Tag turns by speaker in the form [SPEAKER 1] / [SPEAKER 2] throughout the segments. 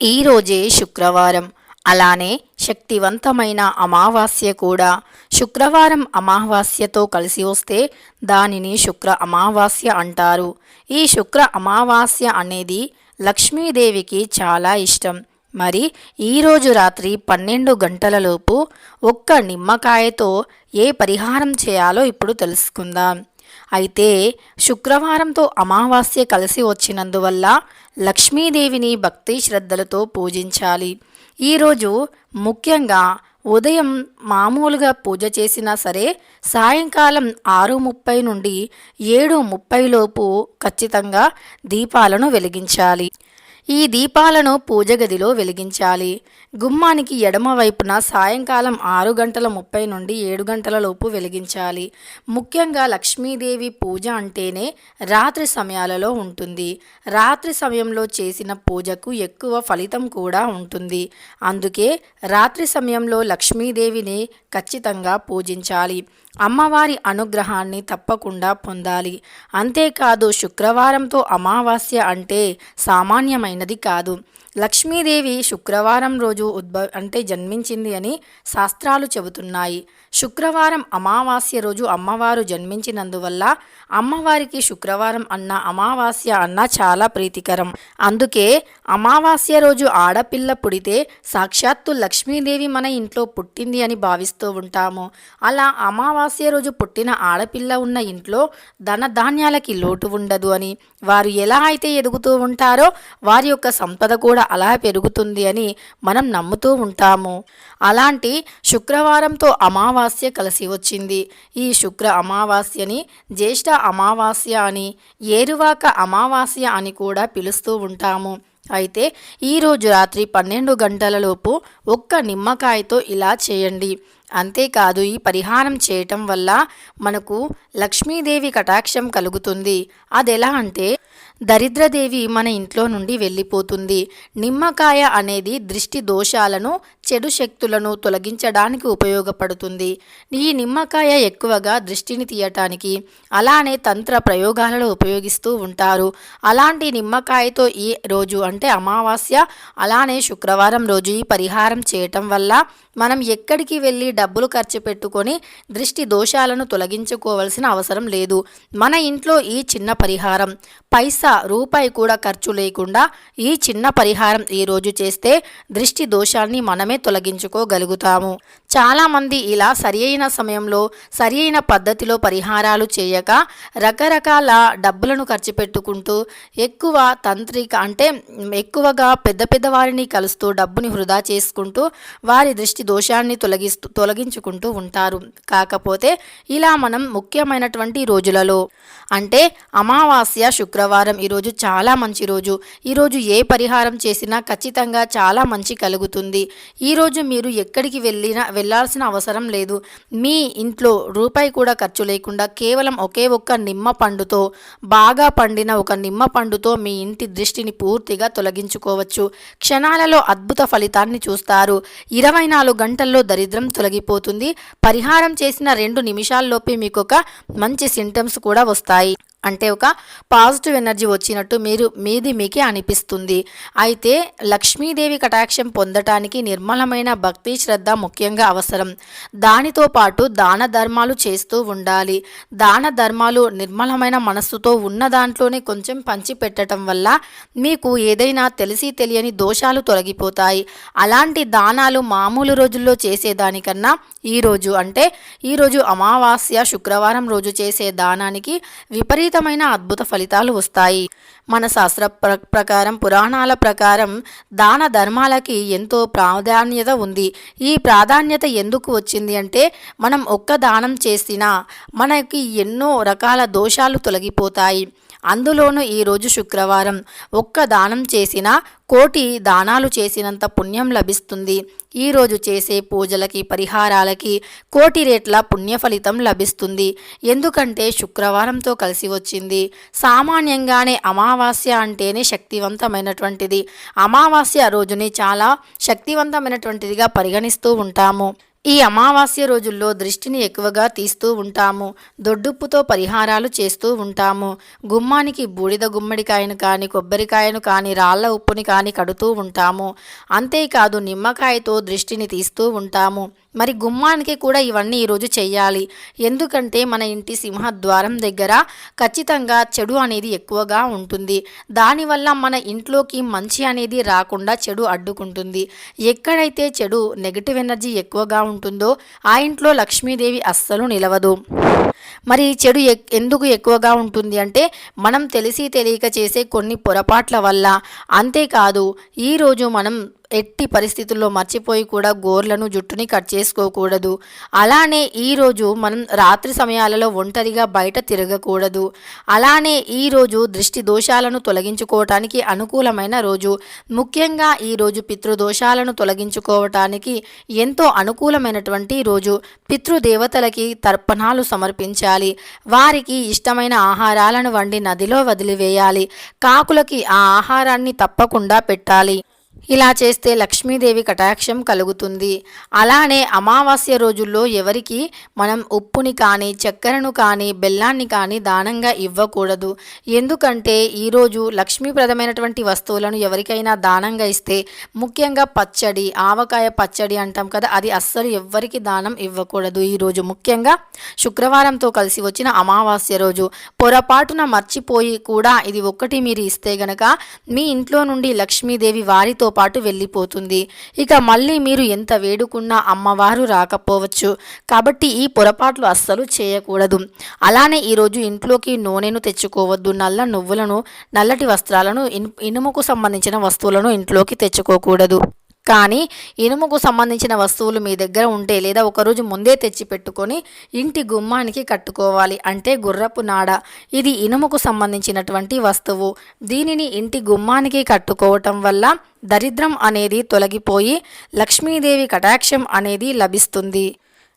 [SPEAKER 1] ఈరోజే శుక్రవారం. అలానే శక్తివంతమైన అమావాస్య కూడా. శుక్రవారం అమావాస్యతో కలిసి వస్తే దానిని శుక్ర అమావాస్య అంటారు. ఈ శుక్ర అమావాస్య అనేది లక్ష్మీదేవికి చాలా ఇష్టం. మరి ఈరోజు రాత్రి పన్నెండు గంటలలోపు ఒక్క నిమ్మకాయతో ఏ పరిహారం చేయాలో ఇప్పుడు తెలుసుకుందాం. అయితే శుక్రవారంతో అమావాస్య కలిసి వచ్చినందువల్ల లక్ష్మీదేవిని భక్తి శ్రద్ధలతో పూజించాలి. ఈరోజు ముఖ్యంగా ఉదయం మామూలుగా పూజ చేసినా సరే సాయంకాలం ఆరు ముప్పై నుండి ఏడు ముప్పై లోపు ఖచ్చితంగా దీపాలను వెలిగించాలి. ఈ దీపాలను పూజ గదిలో వెలిగించాలి. గుమ్మానికి ఎడమ వైపున సాయంకాలం ఆరు గంటల ముప్పై నుండి ఏడు గంటల లోపు వెలిగించాలి. ముఖ్యంగా లక్ష్మీదేవి పూజ అంటేనే రాత్రి సమయాలలో ఉంటుంది. రాత్రి సమయంలో చేసిన పూజకు ఎక్కువ ఫలితం కూడా ఉంటుంది. అందుకే రాత్రి సమయంలో లక్ష్మీదేవిని ఖచ్చితంగా పూజించాలి. అమ్మవారి అనుగ్రహాన్ని తప్పకుండా పొందాలి. అంతేకాదు శుక్రవారంతో అమావాస్య అంటే సామాన్యమైనది కాదు. లక్ష్మీదేవి శుక్రవారం రోజు ఉద్భవ అంటే జన్మించింది అని శాస్త్రాలు చెబుతున్నాయి. శుక్రవారం అమావాస్య రోజు అమ్మవారు జన్మించినందువల్ల అమ్మవారికి శుక్రవారం అన్న అమావాస్య అన్న చాలా ప్రీతికరం. అందుకే అమావాస్య రోజు ఆడపిల్ల పుడితే సాక్షాత్తు లక్ష్మీదేవి మన ఇంట్లో పుట్టింది అని భావిస్తూ ఉంటాము. అలా అమావాస్య రోజు పుట్టిన ఆడపిల్ల ఉన్న ఇంట్లో ధన ధాన్యాలకి లోటు ఉండదు అని వారు ఎలా అయితే ఎదుగుతూ ఉంటారో వారి యొక్క సంపద కూడా అలా పెరుగుతుంది అని మనం నమ్ముతూ ఉంటాము. అలాంటి శుక్రవారంతో అమావాస్య కలిసి వచ్చింది. ఈ శుక్ర అమావాస్యని జ్యేష్ఠ అమావాస్య అని ఏరువాక అమావాస్య అని కూడా పిలుస్తూ ఉంటాము. అయితే ఈరోజు రాత్రి పన్నెండు గంటలలోపు ఒక్క నిమ్మకాయతో ఇలా చేయండి. అంతేకాదు ఈ పరిహారం చేయటం వల్ల మనకు లక్ష్మీదేవి కటాక్షం కలుగుతుంది. అది ఎలా అంటే దరిద్రదేవి మన ఇంట్లో నుండి వెళ్ళిపోతుంది. నిమ్మకాయ అనేది దృష్టి దోషాలను చెడు శక్తులను తొలగించడానికి ఉపయోగపడుతుంది. ఈ నిమ్మకాయ ఎక్కువగా దృష్టిని తీయటానికి అలానే తంత్ర ప్రయోగాలలో ఉపయోగిస్తూ ఉంటారు. అలాంటి నిమ్మకాయతో ఈ రోజు అంటే అమావాస్య అలానే శుక్రవారం రోజు ఈ పరిహారం చేయటం వల్ల మనం ఎక్కడికి వెళ్ళి డబ్బులు ఖర్చు పెట్టుకొని దృష్టి దోషాలను తొలగించుకోవాల్సిన అవసరం లేదు. మన ఇంట్లో ఈ చిన్న పరిహారం పైసా రూపాయి కూడా ఖర్చు లేకుండా ఈ చిన్న పరిహారం ఈరోజు చేస్తే దృష్టి దోషాన్ని మనమే తొలగించుకోగలుగుతాము. చాలామంది ఇలా సరి అయిన సమయంలో సరి అయిన పద్ధతిలో పరిహారాలు చేయక రకరకాల డబ్బులను ఖర్చు పెట్టుకుంటూ ఎక్కువ తంత్రిక అంటే ఎక్కువగా పెద్ద పెద్ద వారిని కలుస్తూ డబ్బుని వృధా చేసుకుంటూ వారి దృష్టి దోషాన్ని తొలగిస్తూ తొలగించుకుంటూ ఉంటారు. కాకపోతే ఇలా మనం ముఖ్యమైనటువంటి రోజులలో అంటే అమావాస్య శుక్రవారం ఈరోజు చాలా మంచి రోజు. ఈరోజు ఏ పరిహారం చేసినా ఖచ్చితంగా చాలా మంచి కలుగుతుంది. ఈరోజు మీరు ఎక్కడికి వెళ్ళినా వెళ్ళాల్సిన అవసరం లేదు. మీ ఇంట్లో రూపాయి కూడా ఖర్చు లేకుండా కేవలం ఒకే ఒక్క నిమ్మ పండుతో బాగా పండిన ఒక నిమ్మ పండుతో మీ ఇంటి దృష్టిని పూర్తిగా తొలగించుకోవచ్చు. క్షణాలలో అద్భుత ఫలితాన్ని చూస్తారు. ఇరవై నాలుగు గంటల్లో దరిద్రం తొలగిపోతుంది. పరిహారం చేసిన రెండు నిమిషాల్లోపే మీకు ఒక మంచి సింటమ్స్ కూడా వస్తాయి. అంటే ఒక పాజిటివ్ ఎనర్జీ వచ్చినట్టు మీరు మీది మీకే అనిపిస్తుంది. అయితే లక్ష్మీదేవి కటాక్షం పొందటానికి నిర్మలమైన భక్తి శ్రద్ధ ముఖ్యంగా అవసరం. దానితో పాటు దాన ధర్మాలు చేస్తూ ఉండాలి. దాన ధర్మాలు నిర్మలమైన మనస్సుతో ఉన్న దాంట్లోనే కొంచెం పంచిపెట్టడం వల్ల మీకు ఏదైనా తెలిసి తెలియని దోషాలు తొలగిపోతాయి. అలాంటి దానాలు మామూలు రోజుల్లో చేసేదానికన్నా ఈరోజు అంటే ఈరోజు అమావాస్య శుక్రవారం రోజు చేసే దానానికి విపరీత విపరీతమైన అద్భుత ఫలితాలు వస్తాయి. మన శాస్త్ర ప్ర ప్రకారం పురాణాల ప్రకారం దాన ధర్మాలకి ఎంతో ప్రాధాన్యత ఉంది. ఈ ప్రాధాన్యత ఎందుకు వచ్చింది అంటే మనం ఒక్క దానం చేసినా మనకి ఎన్నో రకాల దోషాలు తొలగిపోతాయి. అందులోనూ ఈరోజు శుక్రవారం ఒక్క దానం చేసినా కోటి దానాలు చేసినంత పుణ్యం లభిస్తుంది. ఈరోజు చేసే పూజలకి పరిహారాలకి కోటి రేట్ల పుణ్య ఫలితం లభిస్తుంది. ఎందుకంటే శుక్రవారంతో కలిసి వచ్చింది. సామాన్యంగానే అమావాస్య అంటేనే శక్తివంతమైనటువంటిది. అమావాస్య రోజుని చాలా శక్తివంతమైనటువంటిదిగా పరిగణిస్తూ ఉంటాము. ఈ అమావాస్య రోజుల్లో దృష్టిని ఎక్కువగా తీస్తూ ఉంటాము. దొడ్డుప్పుతో పరిహారాలు చేస్తూ ఉంటాము. గుమ్మానికి బూడిద గుమ్మడికాయను కానీ కొబ్బరికాయను కానీ రాళ్ళ ఉప్పుని కానీ కడుతూ ఉంటాము. అంతేకాదు నిమ్మకాయతో దృష్టిని తీస్తూ ఉంటాము. మరి గుమ్మానికి కూడా ఇవన్నీ ఈరోజు చెయ్యాలి. ఎందుకంటే మన ఇంటి సింహద్వారం దగ్గర ఖచ్చితంగా చెడు అనేది ఎక్కువగా ఉంటుంది. దానివల్ల మన ఇంట్లోకి మంచి అనేది రాకుండా చెడు అడ్డుకుంటుంది. ఎక్కడైతే చెడు నెగిటివ్ ఎనర్జీ ఎక్కువగా ఉంటుంది ఉంటుందో ఆ ఇంట్లో లక్ష్మీదేవి అస్సలు నిలవదు. మరి చెడు ఎక్- ఎందుకు ఎక్కువగా ఉంటుంది అంటే మనం తెలిసి తెలియక చేసే కొన్ని పొరపాట్ల వల్ల. అంతేకాదు ఈరోజు మనం ఎట్టి పరిస్థితుల్లో మర్చిపోయి కూడా గోర్లను జుట్టుని కట్ చేసుకోకూడదు. అలానే ఈరోజు మనం రాత్రి సమయాలలో ఒంటరిగా బయట తిరగకూడదు. అలానే ఈరోజు దృష్టి దోషాలను తొలగించుకోవటానికి అనుకూలమైన రోజు. ముఖ్యంగా ఈరోజు పితృదోషాలను తొలగించుకోవటానికి ఎంతో అనుకూలమైనటువంటి రోజు. పితృదేవతలకి తర్పణాలు సమర్పించాలి. వారికి ఇష్టమైన ఆహారాలను వండి నదిలో వదిలివేయాలి. కాకులకి ఆ ఆహారాన్ని తప్పకుండా పెట్టాలి. ఇలా చేస్తే లక్ష్మీదేవి కటాక్షం కలుగుతుంది. అలానే అమావాస్య రోజుల్లో ఎవరికి మనం ఉప్పుని కానీ చక్కెరను కానీ బెల్లాన్ని కానీ దానంగా ఇవ్వకూడదు. ఎందుకంటే ఈరోజు లక్ష్మీప్రదమైనటువంటి వస్తువులను ఎవరికైనా దానంగా ఇస్తే ముఖ్యంగా పచ్చడి ఆవకాయ పచ్చడి అంటాం కదా అది అస్సలు ఎవ్వరికి దానం ఇవ్వకూడదు. ఈరోజు ముఖ్యంగా శుక్రవారంతో కలిసి వచ్చిన అమావాస్య రోజు పొరపాటున మర్చిపోయి కూడా ఇది ఒక్కటి మీరు ఇస్తే గనక మీ ఇంట్లో నుండి లక్ష్మీదేవి వారితో పాటు వెళ్ళిపోతుంది. ఇక మళ్ళీ మీరు ఎంత వేడుకున్నా అమ్మవారు రాకపోవచ్చు. కాబట్టి ఈ పొరపాట్లు అస్సలు చేయకూడదు. అలానే ఈరోజు ఇంట్లోకి నూనెను తెచ్చుకోవద్దు. నల్ల నువ్వులను నల్లటి వస్త్రాలను ఇన్- ఇనుముకు సంబంధించిన వస్తువులను ఇంట్లోకి తెచ్చుకోకూడదు. కానీ ఇనుముకు సంబంధించిన వస్తువులు మీ దగ్గర ఉంటే లేదా ఒకరోజు ముందే తెచ్చి పెట్టుకొని ఇంటి గుమ్మానికి కట్టుకోవాలి. అంటే గుర్రపు నాడ. ఇది ఇనుముకు సంబంధించినటువంటి వస్తువు. దీనిని ఇంటి గుమ్మానికి కట్టుకోవటం వల్ల దరిద్రం అనేది తొలగిపోయి లక్ష్మీదేవి కటాక్షం అనేది లభిస్తుంది.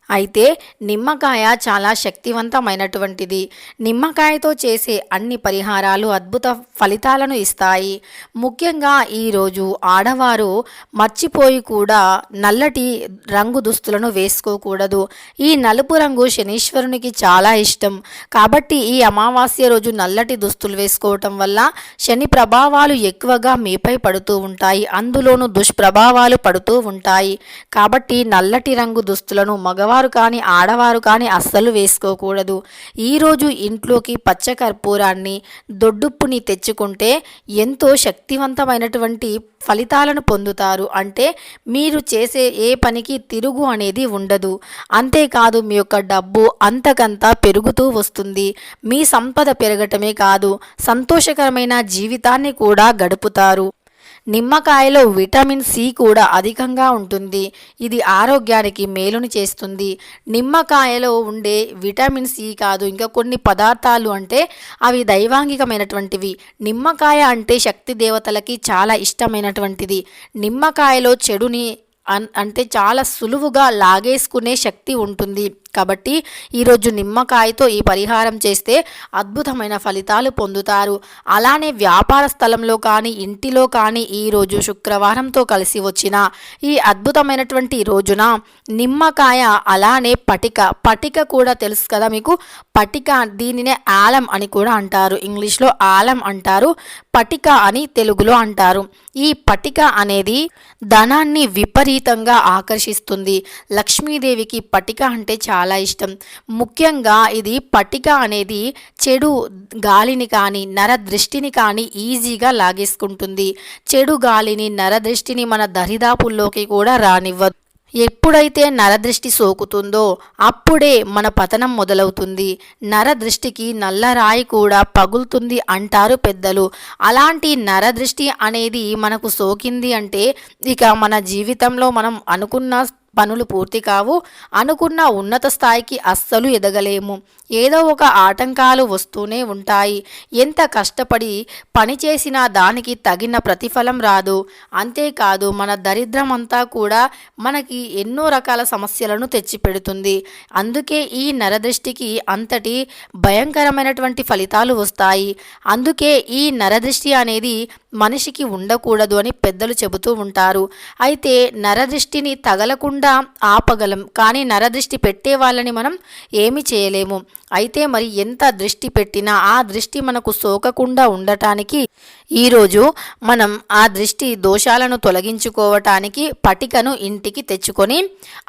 [SPEAKER 1] అయితే నిమ్మకాయ చాలా శక్తివంతమైనటువంటిది. నిమ్మకాయతో చేసే అన్ని పరిహారాలు అద్భుత ఫలితాలను ఇస్తాయి. ముఖ్యంగా ఈరోజు ఆడవారు మర్చిపోయి కూడా నల్లటి రంగు దుస్తులను వేసుకోకూడదు. ఈ నలుపు రంగు శనీశ్వరునికి చాలా ఇష్టం. కాబట్టి ఈ అమావాస్య రోజు నల్లటి దుస్తులు వేసుకోవటం వల్ల శని ప్రభావాలు ఎక్కువగా మీపై పడుతూ ఉంటాయి. అందులోనూ దుష్ప్రభావాలు పడుతూ ఉంటాయి. కాబట్టి నల్లటి రంగు దుస్తులను మగవారు కానీ ఆడవారు కానీ అస్సలు వేసుకోకూడదు. ఈరోజు ఇంట్లోకి పచ్చ కర్పూరాన్ని దొడ్డుప్పుని తెచ్చుకుంటే ఎంతో శక్తివంతమైనటువంటి ఫలితాలను పొందుతారు. అంటే మీరు చేసే ఏ పనికి తిరుగు అనేది ఉండదు. అంతేకాదు మీ యొక్క డబ్బు అంతకంతా పెరుగుతూ వస్తుంది. మీ సంపద పెరగటమే కాదు సంతోషకరమైన జీవితాన్ని కూడా గడుపుతారు. నిమ్మకాయలో విటమిన్ సి కూడా అధికంగా ఉంటుంది. ఇది ఆరోగ్యానికి మేలుని చేస్తుంది. నిమ్మకాయలో ఉండే విటమిన్ సి కాదు ఇంకా కొన్ని పదార్థాలు అంటే అవి దైవాంగికమైనటువంటివి. నిమ్మకాయ అంటే శక్తి దేవతలకి చాలా ఇష్టమైనటువంటిది. నిమ్మకాయలో చెడుని అంటే చాలా సులువుగా లాగేసుకునే శక్తి ఉంటుంది. కాబట్టి ఈరోజు నిమ్మకాయతో ఈ పరిహారం చేస్తే అద్భుతమైన ఫలితాలు పొందుతారు. అలానే వ్యాపార స్థలంలో కానీ ఇంటిలో కానీ ఈరోజు శుక్రవారంతో కలిసి వచ్చిన ఈ అద్భుతమైనటువంటి రోజున నిమ్మకాయ అలానే పటిక పటిక కూడా తెలుసు కదా మీకు? పటిక దీనినే ఆలం అని కూడా అంటారు. ఇంగ్లీష్లో ఆలం అంటారు పటిక అని తెలుగులో అంటారు. ఈ పటిక అనేది ధనాన్ని విపరీతంగా ఆకర్షిస్తుంది. లక్ష్మీదేవికి పటిక అంటే చాలా చాలా ఇష్టం. ముఖ్యంగా ఇది పటిక అనేది చెడు గాలిని కానీ నర దృష్టిని కానీ ఈజీగా లాగేసుకుంటుంది. చెడు గాలిని నర దృష్టిని మన దరిదాపుల్లోకి కూడా రానివ్వదు. ఎప్పుడైతే నరదృష్టి సోకుతుందో అప్పుడే మన పతనం మొదలవుతుంది. నరదృష్టికి నల్లరాయి కూడా పగులుతుంది అంటారు పెద్దలు. అలాంటి నరదృష్టి అనేది మనకు సోకింది అంటే ఇక మన జీవితంలో మనం అనుకున్న పనులు పూర్తి కావు. అనుకున్న ఉన్నత స్థాయికి అస్సలు ఎదగలేము. ఏదో ఒక ఆటంకాలు వస్తూనే ఉంటాయి. ఎంత కష్టపడి పని చేసినా దానికి తగిన ప్రతిఫలం రాదు. అంతేకాదు మన దరిద్రం అంతా కూడా మనకి ఎన్నో రకాల సమస్యలను తెచ్చిపెడుతుంది. అందుకే ఈ నరదృష్టికి అంతటి భయంకరమైనటువంటి ఫలితాలు వస్తాయి. అందుకే ఈ నరదృష్టి అనేది మనిషికి ఉండకూడదు అని పెద్దలు చెబుతూ ఉంటారు. అయితే నరదృష్టిని తగలకుండా ఆపగలం. కానీ నరదృష్టి పెట్టే వాళ్ళని మనం ఏమి చేయలేము. అయితే మరి ఎంత దృష్టి పెట్టినా ఆ దృష్టి మనకు సోకకుండా ఉండటానికి ఈరోజు మనం ఆ దృష్టి దోషాలను తొలగించుకోవటానికి పటికను ఇంటికి తెచ్చుకొని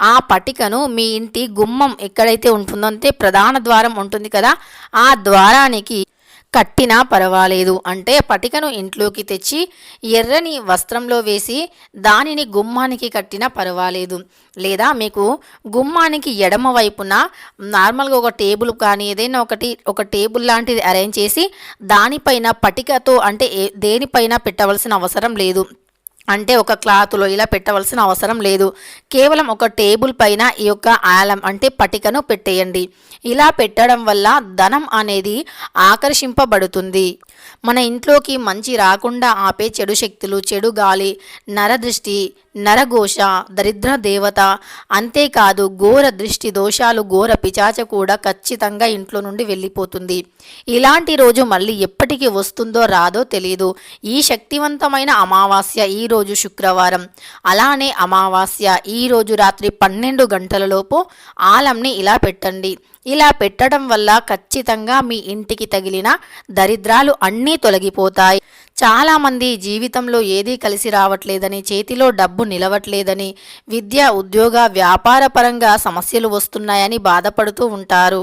[SPEAKER 1] ఆ పటికను మీ ఇంటి గుమ్మం ఎక్కడైతే ఉంటుందో అంటే ప్రధాన ద్వారం ఉంటుంది కదా ఆ ద్వారానికి కట్టినా పర్వాలేదు. అంటే పటికను ఇంట్లోకి తెచ్చి ఎర్రని వస్త్రంలో వేసి దానిని గుమ్మానికి కట్టినా పర్వాలేదు. లేదా మీకు గుమ్మానికి ఎడమ వైపున నార్మల్గా ఒక టేబుల్ కానీ ఏదైనా ఒకటి ఒక టేబుల్ లాంటిది అరేంజ్ చేసి దానిపైన పటికతో అంటే ఏ- దేనిపైన పెట్టవలసిన అవసరం లేదు. అంటే ఒక క్లాత్లో ఇలా పెట్టవలసిన అవసరం లేదు. కేవలం ఒక టేబుల్ పైన ఈ యొక్క ఆలం అంటే పటికను పెట్టేయండి. ఇలా పెట్టడం వల్ల ధనం అనేది ఆకర్షింపబడుతుంది. మన ఇంట్లోకి మంచి రాకుండా ఆపే చెడు శక్తులు చెడు గాలి నరదృష్టి నరఘోష దరిద్ర దేవత అంతేకాదు ఘోర దృష్టి దోషాలు ఘోర పిచాచ కూడా ఖచ్చితంగా ఇంట్లో నుండి వెళ్ళిపోతుంది. ఇలాంటి రోజు మళ్ళీ ఎప్పటికీ వస్తుందో రాదో తెలియదు ఈ శక్తివంతమైన అమావాస్య ఈ రోజు శుక్రవారం. అలానే అమావాస్య ఈ రోజు రాత్రి పన్నెండు గంటలలోపు ఆలంని ఇలా పెట్టండి. ఇలా పెట్టడం వల్ల ఖచ్చితంగా మీ ఇంటికి తగిలిన దరిద్రాలు అన్నీ తొలగిపోతాయి. చాలామంది జీవితంలో ఏదీ కలిసి రావట్లేదని చేతిలో డబ్బు నిలవట్లేదని విద్య ఉద్యోగ వ్యాపార పరంగా సమస్యలు వస్తున్నాయని బాధపడుతూ ఉంటారు.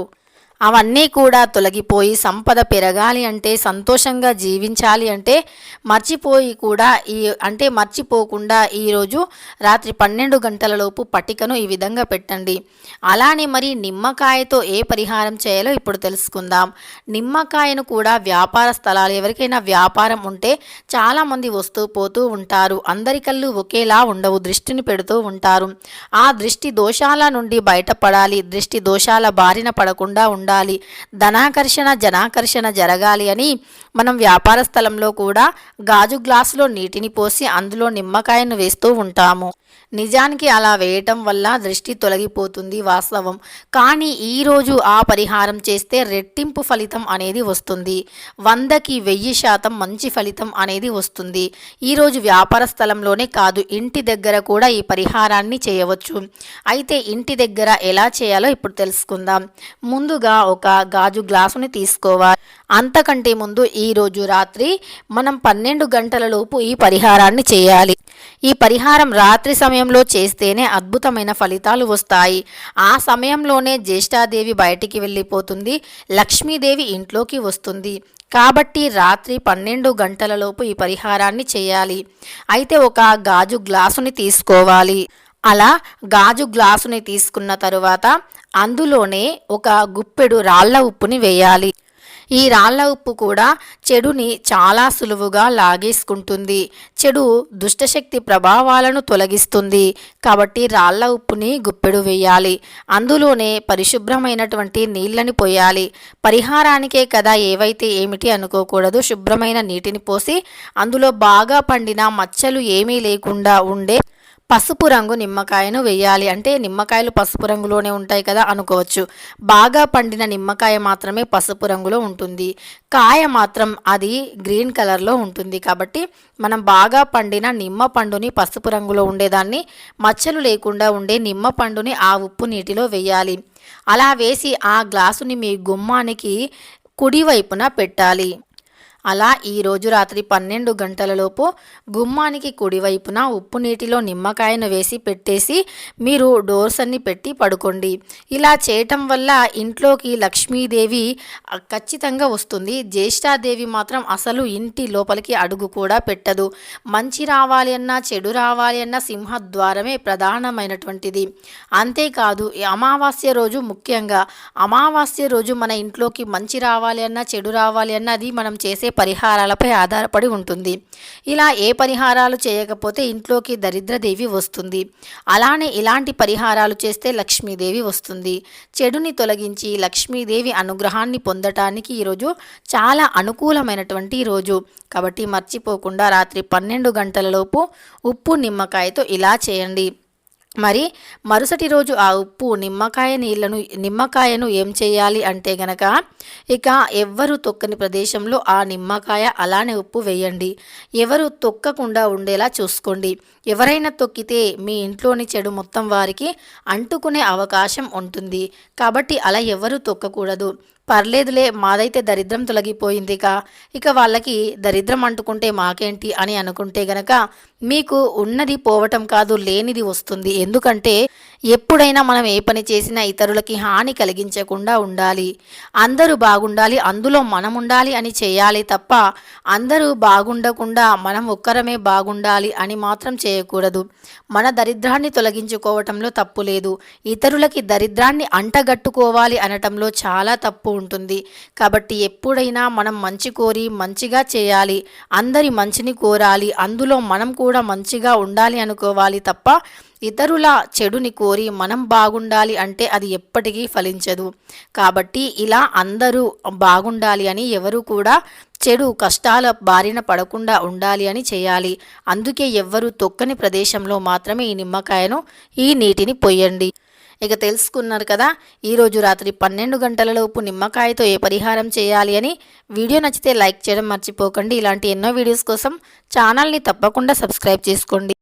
[SPEAKER 1] అవన్నీ కూడా తొలగిపోయి సంపద పెరగాలి అంటే సంతోషంగా జీవించాలి అంటే మర్చిపోయి కూడా ఈ అంటే మర్చిపోకుండా ఈరోజు రాత్రి పన్నెండు గంటలలోపు పట్టికను ఈ విధంగా పెట్టండి. అలానే మరి నిమ్మకాయతో ఏ పరిహారం చేయాలో ఇప్పుడు తెలుసుకుందాం. నిమ్మకాయను కూడా వ్యాపార స్థలాలు ఎవరికైనా వ్యాపారం ఉంటే చాలామంది వస్తూ పోతూ ఉంటారు. అందరి కళ్ళు ఒకేలా ఉండవు దృష్టిని పెడుతూ ఉంటారు. ఆ దృష్టి దోషాల నుండి బయటపడాలి. దృష్టి దోషాల బారిన పడకుండా ఉండాలి. ఉండాలి. ధనాకర్షణ జనాకర్షణ జరగాలి అని మనం వ్యాపార స్థలంలో కూడా గాజు గ్లాసులో నీటిని పోసి అందులో నిమ్మకాయను వేస్తూ ఉంటాము. నిజానికి అలా వేయటం వల్ల దృష్టి తొలగిపోతుంది వాస్తవం. కానీ ఈరోజు ఆ పరిహారం చేస్తే రెట్టింపు ఫలితం అనేది వస్తుంది. వందకి వెయ్యి శాతం మంచి ఫలితం అనేది వస్తుంది. ఈరోజు వ్యాపార స్థలంలోనే కాదు ఇంటి దగ్గర కూడా ఈ పరిహారాన్ని చేయవచ్చు. అయితే ఇంటి దగ్గర ఎలా చేయాలో ఇప్పుడు తెలుసుకుందాం. ముందుగా ఒక గాజు గ్లాసుని తీసుకోవాలి. అంతకంటే ముందు ఈరోజు రాత్రి మనం పన్నెండు గంటలలోపు ఈ పరిహారాన్ని చేయాలి. ఈ పరిహారం రాత్రి సమయంలో చేస్తేనే అద్భుతమైన ఫలితాలు వస్తాయి. ఆ సమయంలోనే జ్యేష్ఠాదేవి బయటికి వెళ్ళిపోతుంది. లక్ష్మీదేవి ఇంట్లోకి వస్తుంది. కాబట్టి రాత్రి పన్నెండు గంటలలోపు ఈ పరిహారాన్ని చేయాలి. అయితే ఒక గాజు గ్లాసుని తీసుకోవాలి. అలా గాజు గ్లాసుని తీసుకున్న తరువాత అందులోనే ఒక గుప్పెడు రాళ్ళ ఉప్పుని వేయాలి. ఈ రాళ్ళ ఉప్పు కూడా చెడుని చాలా సులువుగా లాగేసుకుంటుంది. చెడు దుష్టశక్తి ప్రభావాలను తొలగిస్తుంది. కాబట్టి రాళ్ళ ఉప్పుని గుప్పెడు వేయాలి. అందులోనే పరిశుభ్రమైనటువంటి నీళ్ళని పోయాలి. పరిహారానికే కదా ఏవైతే ఏమిటి అనుకోకూడదు శుభ్రమైన నీటిని పోసి అందులో బాగా పండిన మచ్చలు ఏమీ లేకుండా ఉండే పసుపు రంగు నిమ్మకాయను వేయాలి. అంటే నిమ్మకాయలు పసుపు రంగులోనే ఉంటాయి కదా అనుకోవచ్చు. బాగా పండిన నిమ్మకాయ మాత్రమే పసుపు రంగులో ఉంటుంది. కాయ మాత్రం అది గ్రీన్ కలర్లో ఉంటుంది. కాబట్టి మనం బాగా పండిన నిమ్మ పండుని పసుపు రంగులో ఉండేదాన్ని. మచ్చలు లేకుండా ఉండే నిమ్మ పండుని ఆ ఉప్పు నీటిలో వేయాలి. అలా వేసి ఆ గ్లాసుని మీ గుమ్మానికి కుడివైపున పెట్టాలి. అలా ఈ రోజు రాత్రి పన్నెండు గంటలలోపు గుమ్మానికి కుడివైపున ఉప్పు నీటిలో నిమ్మకాయను వేసి పెట్టేసి మీరు డోర్స్ అన్ని పెట్టి పడుకోండి. ఇలా చేయటం వల్ల ఇంట్లోకి లక్ష్మీదేవి ఖచ్చితంగా వస్తుంది. జ్యేష్ఠాదేవి మాత్రం అసలు ఇంటి లోపలికి అడుగు కూడా పెట్టదు. మంచి రావాలి అన్నా చెడు రావాలి అన్నా సింహద్వారమే ప్రధానమైనటువంటిది. అంతేకాదు అమావాస్య రోజు ముఖ్యంగా అమావాస్య రోజు మన ఇంట్లోకి మంచి రావాలి అన్నా చెడు రావాలి అన్నా అది మనం చేసే పరిహారాలపై ఆధారపడి ఉంటుంది. ఇలా ఏ పరిహారాలు చేయకపోతే ఇంట్లోకి దరిద్రదేవి వస్తుంది. అలానే ఇలాంటి పరిహారాలు చేస్తే లక్ష్మీదేవి వస్తుంది. చెడుని తొలగించి లక్ష్మీదేవి అనుగ్రహాన్ని పొందటానికి ఈరోజు చాలా అనుకూలమైనటువంటి రోజు. కాబట్టి మర్చిపోకుండా రాత్రి పన్నెండు గంటలలోపు ఉప్పు నిమ్మకాయతో ఇలా చేయండి. మరి మరుసటి రోజు ఆ ఉప్పు నిమ్మకాయ నీళ్ళను నిమ్మకాయను ఏం చేయాలి అంటే గనక ఇక ఎవ్వరు తొక్కని ప్రదేశంలో ఆ నిమ్మకాయ అలానే ఉప్పు వేయండి. ఎవరు తొక్కకుండా ఉండేలా చూసుకోండి. ఎవరైనా తొక్కితే మీ ఇంట్లోని చెడు మొత్తం వారికి అంటుకునే అవకాశం ఉంటుంది. కాబట్టి అలా ఎవరు తొక్కకూడదు. పర్లేదులే మాదైతే దరిద్రం తొలగిపోయిందిక ఇక వాళ్ళకి దరిద్రం అంటుకుంటే మాకేంటి అని అనుకుంటే గనక మీకు ఉన్నది పోవటం కాదు లేనిది వస్తుంది. ఎందుకంటే ఎప్పుడైనా మనం ఏ పని చేసినా ఇతరులకి హాని కలిగించకుండా ఉండాలి. అందరూ బాగుండాలి అందులో మనం ఉండాలి అని చేయాలి తప్ప అందరూ బాగుండకుండా మనం ఒక్కరమే బాగుండాలి అని మాత్రం చేయకూడదు. మన దరిద్రాన్ని తొలగించుకోవటంలో తప్పు లేదు. ఇతరులకి దరిద్రాన్ని అంటగట్టుకోవాలి అనటంలో చాలా తప్పు ఉంటుంది. కాబట్టి ఎప్పుడైనా మనం మంచి కోరి మంచిగా చేయాలి. అందరి మంచిని కోరాలి. అందులో మనం కూడా మంచిగా ఉండాలి అనుకోవాలి తప్ప ఇతరుల చెడుని కోరి మనం బాగుండాలి అంటే అది ఎప్పటికీ ఫలించదు. కాబట్టి ఇలా అందరూ బాగుండాలి అని ఎవరు కూడా చెడు కష్టాల బారిన పడకుండా ఉండాలి అని చేయాలి. అందుకే ఎవ్వరూ తొక్కని ప్రదేశంలో మాత్రమే ఈ నిమ్మకాయను ఈ నీటిని పొయ్యండి. ఇక తెలుసుకున్నారు కదా ఈరోజు రాత్రి పన్నెండు గంటలలోపు నిమ్మకాయతో ఏ పరిహారం చేయాలి అని. వీడియో నచ్చితే లైక్ చేయడం మర్చిపోకండి. ఇలాంటి ఎన్నో వీడియోస్ కోసం ఛానల్ని తప్పకుండా సబ్స్క్రైబ్ చేసుకోండి.